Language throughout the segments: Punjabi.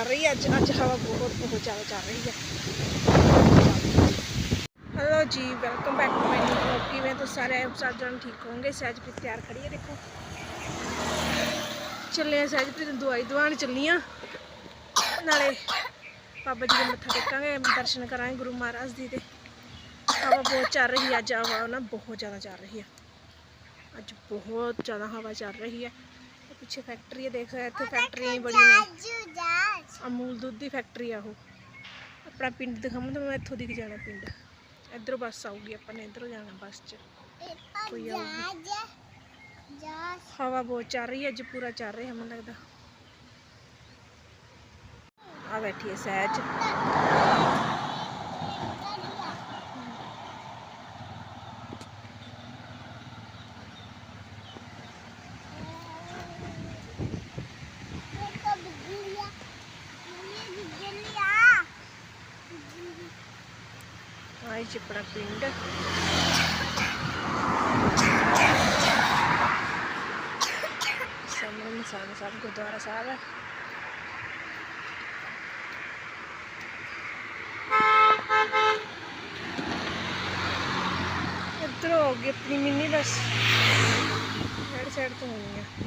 ਚੱਲ ਰਹੀ ਹੈ, ਅੱਜ ਅੱਜ ਹਵਾ ਬਹੁਤ ਬਹੁਤ ਜ਼ਿਆਦਾ ਚੱਲ ਰਹੀ ਹੈ। ਹੈਲੋ ਜੀ welcome back to my new ਕਿਵੇਂ ਤੁਸੀਂ ਸਾਰੇ? ਆਪ ਠੀਕ ਹੋਵੋਗੇ। ਸਹਿਜਪ੍ਰੀਤ ਤਿਆਰ ਖੜੀ ਹੈ, ਦੇਖੋ। ਚੱਲੇ ਆ ਸਹਿਜਪ੍ਰੀਤ ਨੂੰ ਦਵਾਈ ਦਵਾਉਣ, ਚੱਲੀ ਨਾਲੇ ਬਾਬਾ ਜੀ ਦੇ ਮੱਥਾ ਟੇਕਾਂਗੇ, ਦਰਸ਼ਨ ਕਰਾਂਗੇ ਗੁਰੂ ਮਹਾਰਾਜ ਦੀ। ਤੇ ਹਵਾ ਬਹੁਤ ਚੱਲ ਰਹੀ ਹੈ, ਅੱਜ ਹਵਾ ਨਾ ਬਹੁਤ ਜ਼ਿਆਦਾ ਚੱਲ ਰਹੀ ਹੈ। ਅੱਜ ਬਹੁਤ ਜ਼ਿਆਦਾ ਹਵਾ ਚੱਲ ਰਹੀ ਹੈ। ਪਿੱਛੇ ਫੈਕਟਰੀ ਹੈ, ਦੇਖ ਰਹੇ ਇੱਥੇ ਫੈਕਟਰੀਆਂ ਬੜੀ ਨੇ। ਅਮੂਲ ਦੁੱਧ ਦੀ ਫੈਕਟਰੀ ਆ ਉਹ। ਆਪਣਾ ਪਿੰਡ ਦਿਖਾਵਾਂ ਤਾਂ ਮੈਂ ਇੱਥੋਂ ਦਿਖ ਜਾਣਾ ਪਿੰਡ। ਇੱਧਰੋਂ ਬੱਸ ਆਊਗੀ, ਆਪਾਂ ਨੇ ਇੱਧਰੋਂ ਜਾਣਾ ਬੱਸ 'ਚ। ਕੋਈ ਆਊਗੀ ਹਵਾ ਬਹੁਤ ਚੱਲ ਰਹੀ ਹੈ, ਅੱਜ ਪੂਰਾ ਚੱਲ ਰਿਹਾ ਮੈਨੂੰ ਲੱਗਦਾ। ਆ ਬੈਠੀ ਹੈ ਸਹਿਜ। ਆਈ ਚ ਆਪਣਾ ਪਿੰਡ ਸਾਹਮਣੇ ਨਿਸ਼ਾਨ ਸਾਹਿਬ ਗੁਰਦੁਆਰਾ ਸਾਹਿਬ ਹੈ ਇੱਧਰ ਹੋ ਗਈ ਆਪਣੀ ਮਿੰਨੀ ਬੱਸ ਸਾਈਡ ਸਾਈਡ ਤੋਂ ਹੋਣੀ ਹੈ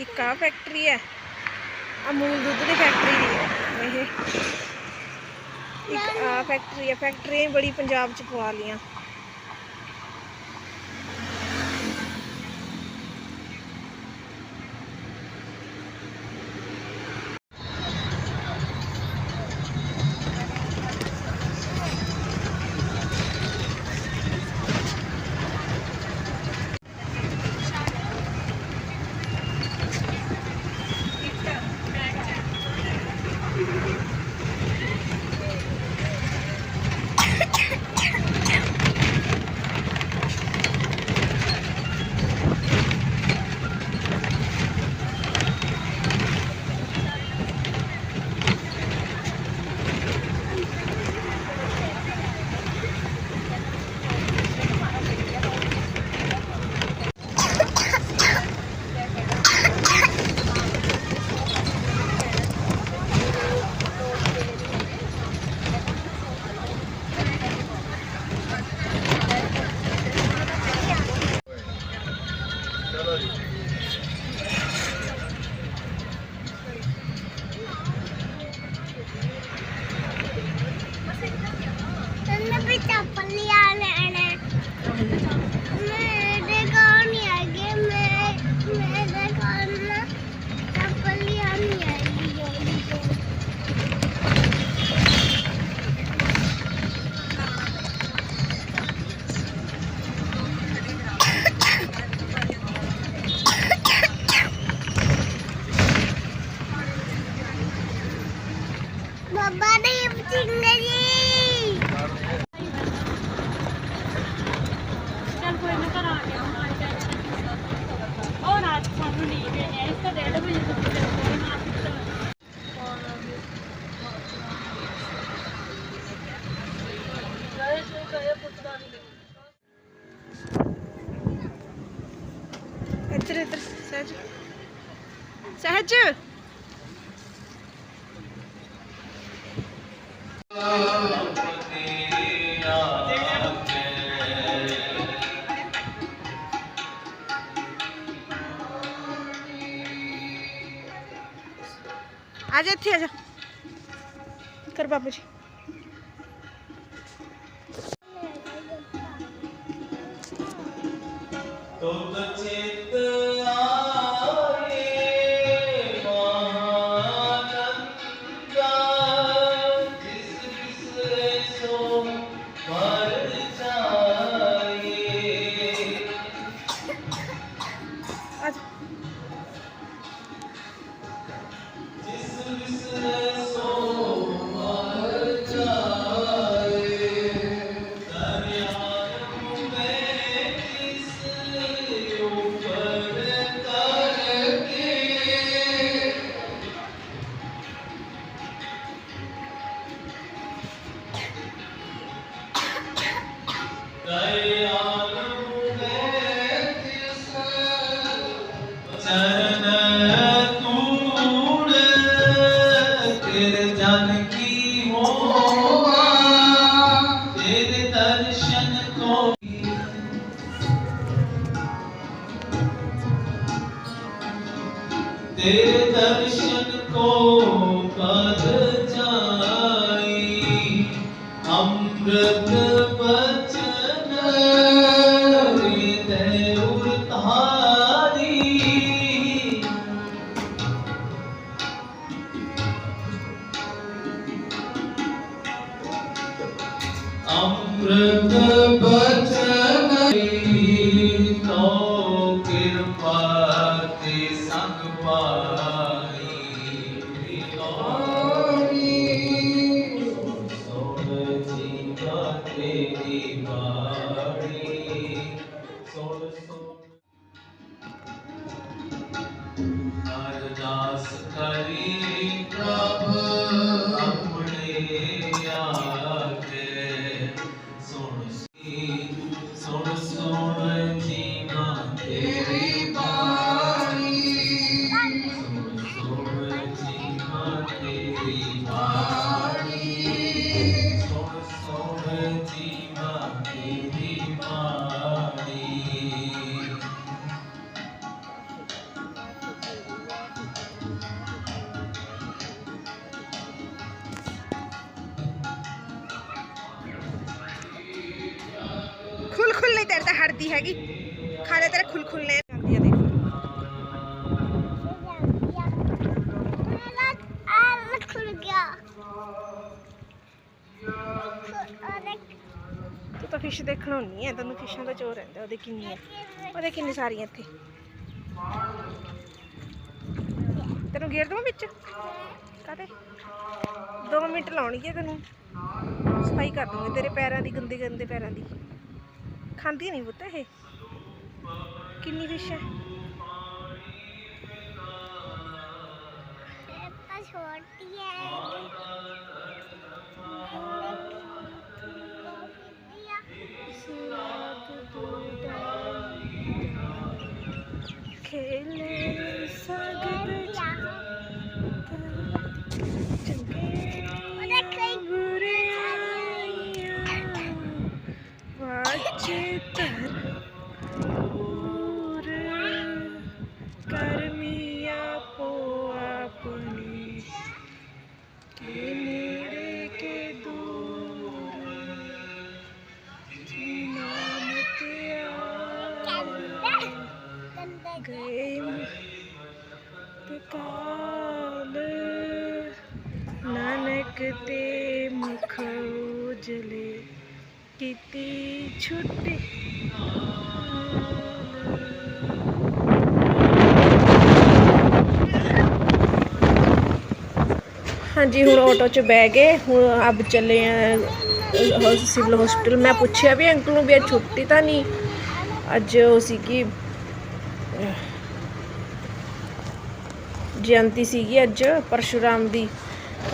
ਇੱਕ ਆ ਹੈ? ਅਮੂਲ ਦੁੱਧ ਦੀ ਫੈਕਟਰੀ ਦੀ ਹੈ। ਇਹ ਇੱਕ ਆ ਫੈਕਟਰੀ ਹੈ। ਫੈਕਟਰੀਆਂ ਬੜੀ ਪੰਜਾਬ ਚ ਪਵਾ ਲੀਆਂ ਸਹਿਜ। ਸਹਿਜ। ਆ ਜਾ ਇੱਥੇ ਆ ਜਾ। ਕਰ ਬਾਬਾ ਜੀ। ਤੁਧ ਚਿਤ अमृत बचन ਤੂੰ ਤਾਂ ਫਿਸ਼ ਦੇਖਣ ਹੁੰਨੀ ਹੈ ਤੈਨੂੰ ਫਿਸ਼ਾਂ ਦਾ ਚੋਰ ਰਹਿੰਦਾ, ਉਹਦੇ ਕਿੰਨੀ ਹੈ ਉਹਦੇ ਕਿੰਨੀ ਸਾਰੀਆਂ ਇੱਥੇ? ਤੈਨੂੰ ਗੇਰ ਦਵਾਂ ਵਿੱਚ? ਕਾਤੇ 2 ਮਿੰਟ ਲਾਉਣਗੇ ਤੈਨੂੰ। ਸਫ਼ਾਈ ਕਰ ਦੂੰਗੀ ਤੇਰੇ ਪੈਰਾਂ ਦੀ, ਗੰਦੇ ਗੰਦੇ ਪੈਰਾਂ ਦੀ। ਖਾਂਦੀ ਨਹੀਂ ਪੁੱਤ ਇਹ। ਕਿੰਨੀ ਫਿਸ਼ ਹੈ ਹਾਂਜੀ, ਹੁਣ ਆਟੋ 'ਚ ਬਹਿ ਗਏ। ਹੁਣ ਅਬ ਚੱਲੇ ਆ ਸਿਵਲ ਹਸਪੀਟਲ ਮੈਂ ਪੁੱਛਿਆ ਵੀ ਅੰਕਲ ਨੂੰ ਵੀ ਅੱਜ ਛੁੱਟੀ ਤਾਂ ਨਹੀਂ? ਅੱਜ ਉਹ ਸੀਗੀ ਜਯੰਤੀ ਸੀਗੀ ਅੱਜ, ਪਰਸ਼ੁਰਾਮ ਦੀ,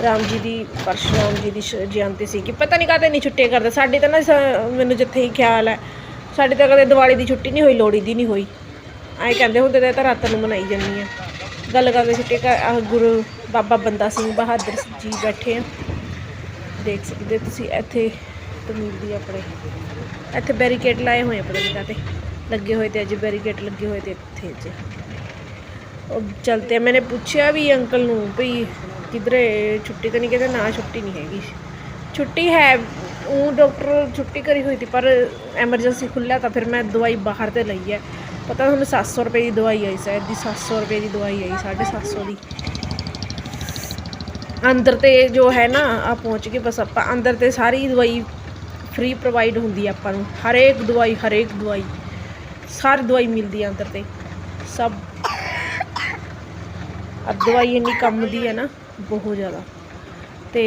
ਰਾਮ ਜੀ ਦੀ, ਪਰਸ਼ੁਰਾਮ ਜੀ ਦੀ ਸ਼- ਜਯੰਤੀ ਸੀਗੀ। ਪਤਾ ਨਹੀਂ ਕਾਹਤੇ ਨਹੀਂ ਛੁੱਟੀਆਂ ਕਰਦੇ। ਸਾਡੇ ਤਾਂ ਨਾ ਮੈਨੂੰ ਜਿੱਥੇ ਹੀ ਖਿਆਲ ਹੈ, ਸਾਡੇ ਤਾਂ ਕਦੇ ਦੀਵਾਲੀ ਦੀ ਛੁੱਟੀ ਨਹੀਂ ਹੋਈ, ਲੋਹੜੀ ਦੀ ਨਹੀਂ ਹੋਈ। ਐਂ ਕਹਿੰਦੇ ਹੁੰਦੇ ਤਾਂ ਰਾਤ ਨੂੰ ਮਨਾਈ ਜਾਂਦੀ ਆ। ਗੱਲ ਕਰਦੇ ਛੁੱਟੀ ਕਰ ਆਹ ਗੁਰੂ ਬਾਬਾ ਬੰਦਾ ਸਿੰਘ ਬਹਾਦਰ ਜੀ ਬੈਠੇ ਆ। ਦੇਖ ਸਕਦੇ ਤੁਸੀਂ ਇੱਥੇ ਤਮੀਲ ਦੀ ਆਪਣੇ। ਇੱਥੇ ਬੈਰੀਕੇਡ ਲਾਏ ਹੋਏ ਆ ਪਤਾ ਨਹੀਂ ਕਾਹਤੇ। ਲੱਗੇ ਹੋਏ ਤੇ ਅੱਜ ਬੈਰੀਕੇਡ ਲੱਗੇ ਹੋਏ ਤੇ ਇੱਥੇ ਅੱਜ ਉਹ ਚਲਤੇ ਮੈਨੇ ਪੁੱਛਿਆ ਵੀ ਅੰਕਲ ਨੂੰ ਵੀ ਕਿਧਰੇ ਛੁੱਟੀ ਤਾਂ ਨਹੀਂ ਕਹਿੰਦੇ, ਨਾ ਛੁੱਟੀ ਨਹੀਂ ਹੈਗੀ। ਛੁੱਟੀ ਹੈ, ਉਹ ਡਾਕਟਰ ਛੁੱਟੀ ਕਰੀ ਹੋਈ ਸੀ, ਪਰ ਐਮਰਜੈਂਸੀ ਖੁੱਲਿਆ ਤਾਂ ਫਿਰ ਮੈਂ ਦਵਾਈ ਬਾਹਰ ਤੇ ਲਈ ਹੈ। ਪਤਾ ਤੁਹਾਨੂੰ 700 ਰੁਪਏ ਦੀ ਦਵਾਈ ਆਈ ਸ਼ਾਇਦ ਦੀ 700 ਰੁਪਏ ਦੀ ਦਵਾਈ ਆਈ 750 ਦੀ। ਅੰਦਰ ਤੇ ਜੋ ਹੈ ਨਾ ਆ ਪਹੁੰਚ ਕੇ ਬਸ ਆਪਾਂ ਅੰਦਰ ਤੇ ਸਾਰੀ ਦਵਾਈ ਫ੍ਰੀ ਪ੍ਰੋਵਾਈਡ ਹੁੰਦੀ ਹੈ ਆਪਾਂ ਨੂੰ। ਹਰੇਕ ਦਵਾਈ ਹਰੇਕ ਦਵਾਈ, ਸਾਰੀ ਦਵਾਈ ਮਿਲਦੀ ਹੈ ਅੰਦਰ ਤੇ। ਸਭ। ਆ ਦਵਾਈ ਇੰਨੀ ਕੰਮ ਦੀ ਹੈ ਨਾ, ਬਹੁਤ ਜ਼ਿਆਦਾ। ਤੇ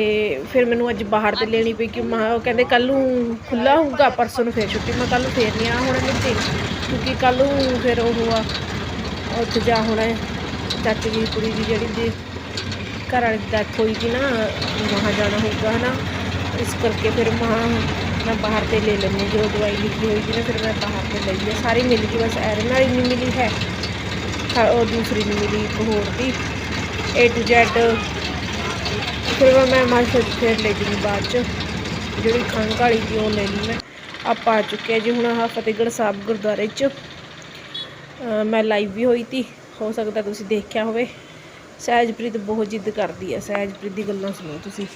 ਫਿਰ ਮੈਨੂੰ ਅੱਜ ਬਾਹਰ ਤੇ ਲੈਣੀ ਪਈ ਕਿ ਮੈਂ, ਉਹ ਕਹਿੰਦੇ ਕੱਲ ਨੂੰ ਖੁੱਲਾ ਹੋਊਗਾ, ਪਰਸੋਂ ਨੂੰ ਫੇਰ ਛੁੱਟੀ। ਮੈਂ ਕੱਲ ਨੂੰ ਫੇਰ ਨਹੀਂ ਆ ਹੁਣ ਮਿੱਤੇ ਕਿਉਂਕਿ ਕੱਲ ਨੂੰ ਫਿਰ ਉਹ ਆ, ਉੱਥੇ ਜਾ ਹੋਣਾ ਹੈ। ਚਾਚੀ ਦੀ ਕੁੜੀ ਦੀ ਜਿਹੜੀ ਦੀ ਘਰ ਵਾਲੀ ਦੀ ਡੈਥ ਹੋਈ ਸੀ ਨਾ ਵਹਾਂ ਜਾਣਾ ਹੋਊਗਾ ਹਨਾ। ਇਸ ਕਰਕੇ ਫਿਰ ਮਹਾ ਮੈਂ ਬਾਹਰ ਤੇ ਲੈ ਲੈਂਦੀ ਹਾਂ। ਜੋ ਦਵਾਈ ਲਿਖੀ ਹੋਈ ਸੀ ਨਾ, ਫਿਰ ਮੈਂ ਬਾਹਰ ਤੇ ਲਈ ਹੈ ਸਾਰੀ ਮਿਲ ਗਈ, ਬਸ ਐਰਨ ਵਾਲੀ ਨਹੀਂ ਮਿਲੀ ਹੈ। ਉਹ ਦੂਸਰੀ ਨਹੀਂ ਮਿਲੀ ਇੱਕ ਹੋਰ ਦੀ। A to Z ਫਿਰ ਉਹ ਮੈਂ ਮਾਰ ਫਿਰ ਲੈ ਜੂਗੀ ਬਾਅਦ ਚ। ਜਿਹੜੀ ਖੰਘ ਵਾਲੀ ਸੀ, ਉਹ ਲੈ ਲਈ ਮੈਂ। ਆਪਾਂ ਆ ਚੁੱਕੇ ਹਾਂ ਜੀ ਹੁਣ ਆਹ ਫਤਿਹਗੜ੍ਹ ਸਾਹਿਬ ਗੁਰਦੁਆਰੇ ਚ। ਮੈਂ ਲਾਈਵ ਵੀ ਹੋਈ ਤੀ ਹੋ ਸਕਦਾ ਤੁਸੀਂ ਦੇਖਿਆ ਹੋਵੇ। ਸਹਿਜਪ੍ਰੀਤ ਬਹੁਤ ਜਿੱਦ ਕਰਦੀ ਹੈ ਸਹਿਜਪ੍ਰੀਤ ਦੀ ਗੱਲਾਂ ਸੁਣੋ ਤੁਸੀਂ।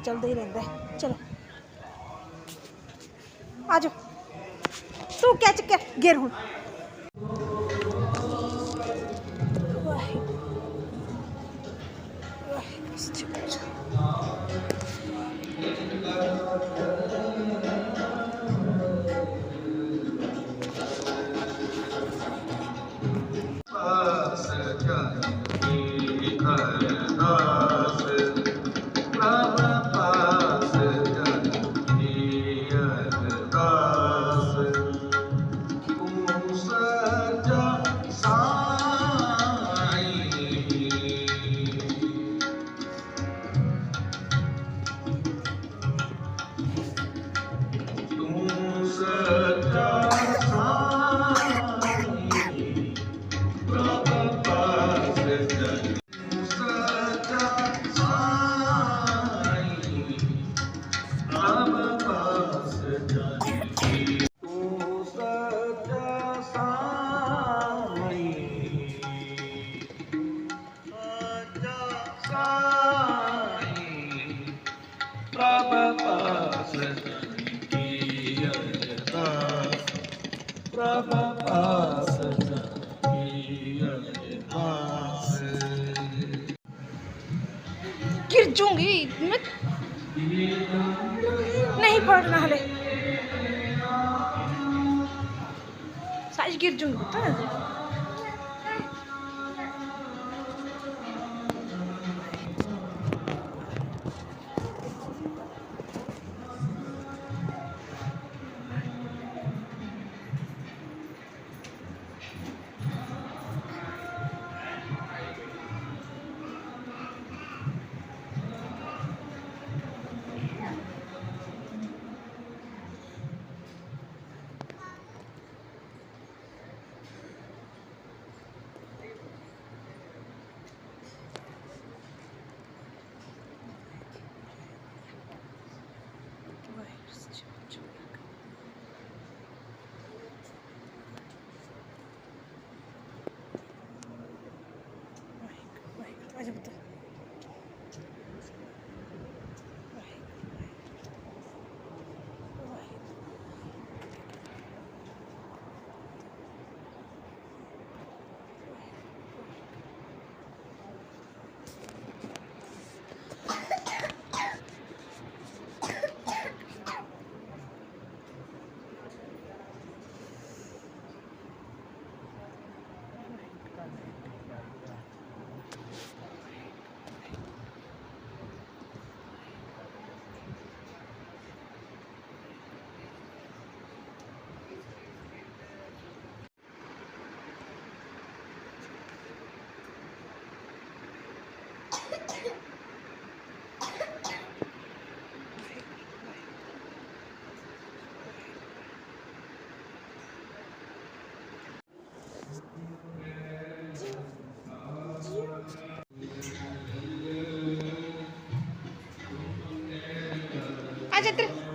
ਚੱਲਦਾ ਹੀ ਰਹਿੰਦਾ ਚਲੋ। ਆਜੋ ਤੂੰ ਕਿਆ ਚੱਕਿਆ? ਗੇਰ ਹੁਣ। नहीं पढ़ना हले सारी गिर जूंगी पता है Aja terus.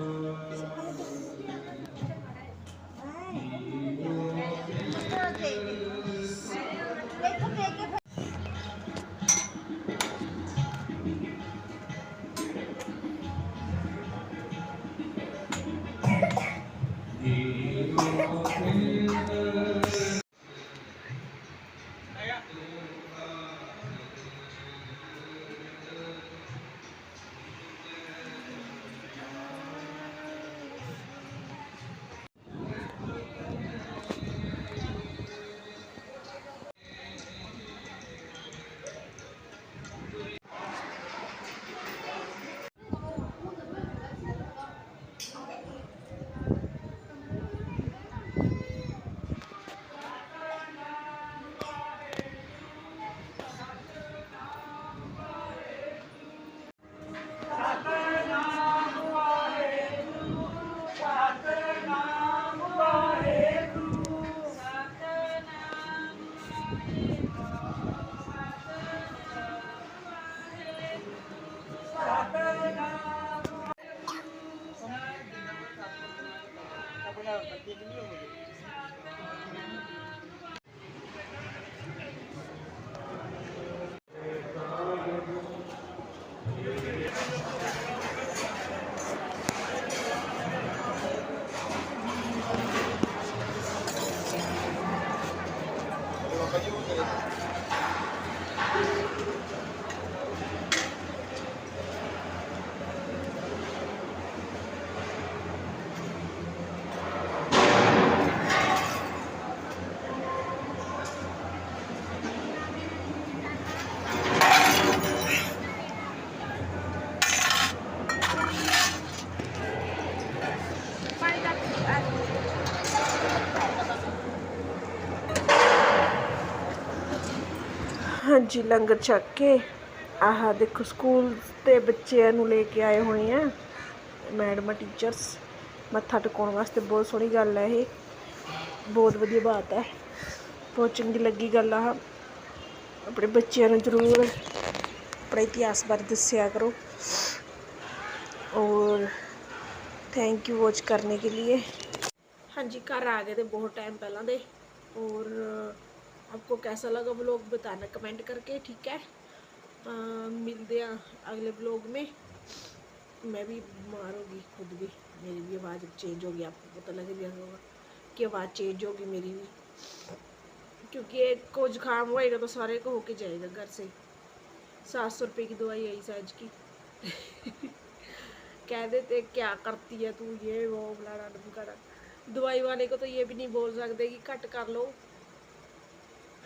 ਹਾਂਜੀ, ਲੰਗਰ ਛੱਕ ਕੇ। ਆਹ ਦੇਖੋ, ਸਕੂਲ ਤੇ ਬੱਚਿਆਂ ਨੂੰ ਲੈ ਕੇ ਆਏ ਹੋਏ ਆ ਮੈਡਮ, ਟੀਚਰਸ। ਮੱਥਾ ਟਿਕਾਉਣ ਵਾਸਤੇ ਬਹੁਤ ਸੋਹਣੀ ਗੱਲ ਹੈ ਇਹ। ਬਹੁਤ ਵਧੀਆ ਬਾਤ ਹੈ ਬਹੁਤ ਦੀ ਲੱਗੀ ਗੱਲ ਆ। ਆਪਣੇ ਬੱਚਿਆਂ ਨੂੰ ਜ਼ਰੂਰ ਆਪਣੇ ਇਤਿਹਾਸ ਬਾਰੇ ਦੱਸਿਆ ਕਰੋ। ਔਰ ਥੈਂਕ ਯੂ ਵਾਚ ਕਰਨੇ ਕੇ ਲਈ ਹਾਂਜੀ, ਘਰ ਆ ਗਏ ਤੇ ਬਹੁਤ ਟਾਈਮ ਪਹਿਲਾਂ ਦੇ। ਔਰ आपको कैसा लगा व्लॉग बताना कमेंट करके, ठीक है? मिलते हैं अगले ब्लॉग में। मैं भी बीमार होगी खुद भी। मेरी भी आवाज़ चेंज होगी, आपको पता लग गया होगा कि आवाज़ चेंज होगी मेरी भी। क्योंकि एक को जुकाम होएगा तो सारे को होके जाएगा घर से। सात सौ रुपये की दवाई आई साज की। कह देते, क्या करती है तू? ये वो, फलाना दवाई वाले को तो ये भी नहीं बोल सकते कि घट कर लो।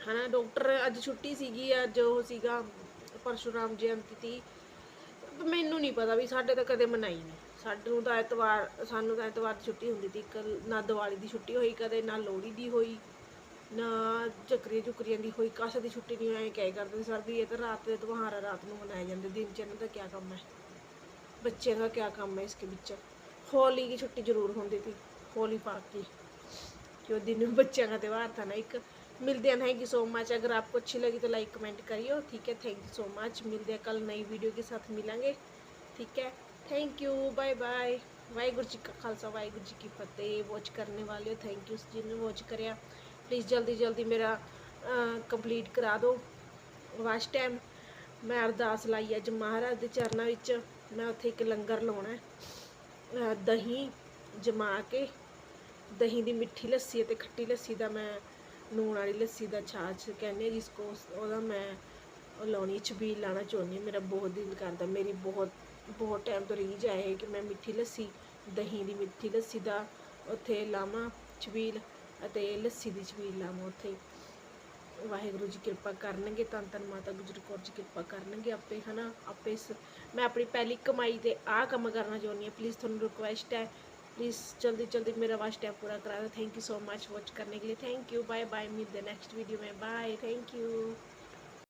ਹਨਾ, ਡਾਕਟਰ ਅੱਜ ਛੁੱਟੀ ਸੀਗੀ, ਅੱਜ ਉਹ ਸੀਗਾ ਪਰਸ਼ੁਰਾਮ ਜਯੰਤੀ ਤੀ। ਮੈਨੂੰ ਨਹੀਂ ਪਤਾ ਵੀ ਸਾਡੇ ਤਾਂ ਕਦੇ ਮਨਾਈ ਨਹੀਂ ਸਾਡੇ ਨੂੰ ਤਾਂ ਐਤਵਾਰ, ਸਾਨੂੰ ਤਾਂ ਐਤਵਾਰ ਦੀ ਛੁੱਟੀ ਹੁੰਦੀ ਤੀ। ਨਾ ਦੀਵਾਲੀ ਦੀ ਛੁੱਟੀ ਹੋਈ, ਕਦੇ ਨਾ ਲੋਹੜੀ ਦੀ ਹੋਈ, ਨਾ ਚੱਕਰੀਆਂ ਚੁਕਰੀਆਂ ਦੀ ਹੋਈ, ਕਾਸ਼ਾ ਦੀ ਛੁੱਟੀ ਨਹੀਂ ਹੋਈ ਕਹਿ ਕਰਦੇ ਸਰ ਵੀ ਇਹ ਤਾਂ ਰਾਤ ਦੇ ਤਿਉਹਾਰ ਆ, ਰਾਤ ਨੂੰ ਮਨਾਏ ਜਾਂਦੇ, ਦਿਨ ਚ ਇਹਨਾਂ ਦਾ ਕੀ ਕੰਮ ਹੈ? ਬੱਚਿਆਂ ਦਾ ਕੀ ਕੰਮ ਹੈ ਇਸਕੇ ਵਿੱਚ? ਹੋਲੀ ਦੀ ਛੁੱਟੀ ਜ਼ਰੂਰ ਹੁੰਦੀ ਤੀ, ਹੋਲੀ ਪਾਰਕ ਦੀ ਕਿ ਉਹ ਦਿਨ ਬੱਚਿਆਂ ਦਾ ਤਿਉਹਾਰ ਤਾਂ ਨਾ ਇੱਕ मिलते हैं। थैंक यू सो मच अगर आपको अच्छी लगी तो लाइक कमेंट करिए ठीक है? थैंक यू सो मच मिलते हैं कल नई वीडियो के साथ मिलेंगे। ठीक है? Thank you bye bye Waheguru ji ਕਾ ਖਾਲਸਾ ਵਾਹਿਗੁਰੂ ਜੀ ਕੀ ਫਤਿਹ ਵਾਚ ਕਰਨੇ ਵਾਲਿਓ ਥੈਂਕ ਯੂ ਜਿਹਨੇ ਵਾਚ ਕਰਿਆ ਪਲੀਜ਼ ਜਲਦੀ ਜਲਦੀ ਮੇਰਾ ਕੰਪਲੀਟ ਕਰਾ ਦਿਓ ਵਾਸ਼ ਟਾਈਮ ਮੈਂ ਅਰਦਾਸ ਲਾਈ ਅੱਜ ਮਹਾਰਾਜ ਦੇ ਚਰਨਾਂ ਵਿੱਚ ਮੈਂ ਉੱਥੇ ਇੱਕ ਲੰਗਰ ਲਾਉਣਾ ਦਹੀਂ ਜਮਾ ਕੇ ਦਹੀਂ ਦੀ ਮਿੱਠੀ ਲੱਸੀ ਅਤੇ ਖੱਟੀ ਲੱਸੀ ਦਾ ਮੈਂ ਲੂਣ ਵਾਲੀ ਲੱਸੀ ਦਾ ਛਾਛ ਕਹਿੰਦੇ ਆ ਜਿਸ ਕੋ ਉਹਦਾ ਮੈਂ ਉਹ ਲਾਉਣੀ ਛਬੀਲ ਲਾਣਾ ਚਾਹੁੰਦੀ ਹਾਂ। ਮੇਰਾ ਬਹੁਤ ਦਿਲ ਕਰਦਾ, ਮੇਰੀ ਬਹੁਤ ਬਹੁਤ ਟਾਈਮ ਤੋਂ ਰੀਝ ਆਏ ਕਿ ਮੈਂ ਮਿੱਠੀ ਲੱਸੀ, ਦਹੀਂ ਦੀ ਮਿੱਠੀ ਲੱਸੀ ਦਾ ਉੱਥੇ ਲਾਵਾਂ ਛਬੀਲ ਅਤੇ ਲੱਸੀ ਦੀ ਛਬੀਲ ਲਾਵਾਂ ਉੱਥੇ। ਵਾਹਿਗੁਰੂ ਜੀ ਕਿਰਪਾ ਕਰਨਗੇ ਤਾਂ ਤਨ ਮਾਤਾ ਗੁਜਰ ਕੌਰ ਜੀ ਕਿਰਪਾ ਕਰਨਗੇ ਆਪੇ, ਹਨਾ? ਆਪੇ ਸ- ਮੈਂ ਆਪਣੀ ਪਹਿਲੀ ਕਮਾਈ ਤੇ ਆਹ ਕੰਮ ਕਰਨਾ ਚਾਹੁੰਦੀ ਹਾਂ। ਪਲੀਜ਼ ਤੁਹਾਨੂੰ ਰਿਕੁਐਸਟ ਹੈ प्लीज़ जल्दी जल्दी मेरा वाच टैप पूरा करा दो thank you so much watch करने के लिए थैंक यू बाय बाय मिलते नेक्स्ट वीडियो में बाय थैंक यू